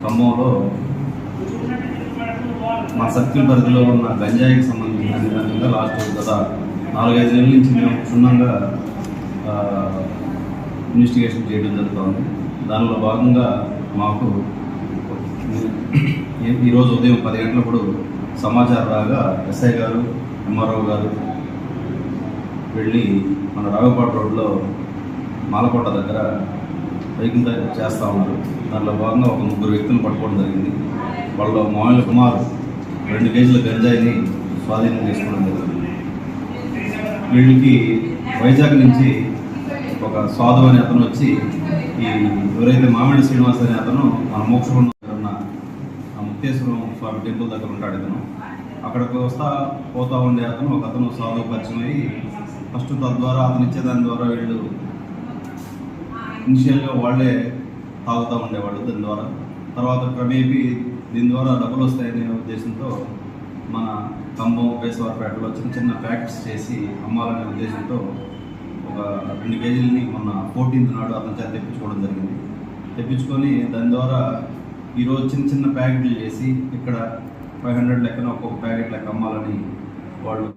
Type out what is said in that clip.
ఖమ్మంలో మా సర్కిల్ పరిధిలో ఉన్న గంజాయికి సంబంధించిన విధంగా లాస్ట్ గత నాలుగైదు నెలల నుంచి మేము క్షుణ్ణంగా ఇన్వెస్టిగేషన్ చేయడం జరుగుతుంది. దానిలో భాగంగా మాకు ఈరోజు ఉదయం పది గంటలప్పుడు సమాచారం రాగా ఎస్ఐ గారు ఎంఆర్ఓ గారు వెళ్ళి మన రాఘపాటు రోడ్లో మాలకోట దగ్గర బైకింగ్ దగ్గర చేస్తూ ఉన్నారు. దాంట్లో భాగంగా ఒక ముగ్గురు వ్యక్తులను పట్టుకోవడం జరిగింది. వాళ్ళు మామూలు కుమార్ రెండు కేజీల గంజాయిని స్వాధీనం చేసుకోవడం జరిగింది. వీళ్ళకి వైజాగ్ నుంచి ఒక సాధు అనే అతను వచ్చి ఈ ఎవరైతే మామిడి శ్రీనివాస్ అనే అతను మన మోక్షగుండం ఉన్న ఆ ముక్తేశ్వరం స్వామి టెంపుల్ దగ్గర ఉంటాడు ఇతను. అక్కడికి వస్తా పోతా ఉండే అతను ఒక అతను సాధు పరిచయం అయ్యి ఫస్ట్ తద్వారా అతను ఇచ్చేదాని ద్వారా వీళ్ళు ఇనిషియల్గా వాళ్ళే తాగుతూ ఉండేవాళ్ళు దీని ద్వారా. తర్వాత క్రమేపీ దీని ద్వారా డబ్బులు వస్తాయనే ఉద్దేశంతో మన కంబం పేసవారపేటలో చిన్న చిన్న ప్యాకెట్స్ చేసి అమ్మాలనే ఉద్దేశంతో ఒక రెండు కేజీలని మొన్న ఫోర్టీన్త్ నాడు అతని చేత తెప్పించుకోవడం జరిగింది. తెప్పించుకొని దాని ద్వారా ఈరోజు చిన్న చిన్న ప్యాకెట్లు చేసి ఇక్కడ ఫైవ్ హండ్రెడ్ లెక్కన ఒక్కొక్క ప్యాకెట్ లెక్క అమ్మాలని వాళ్ళు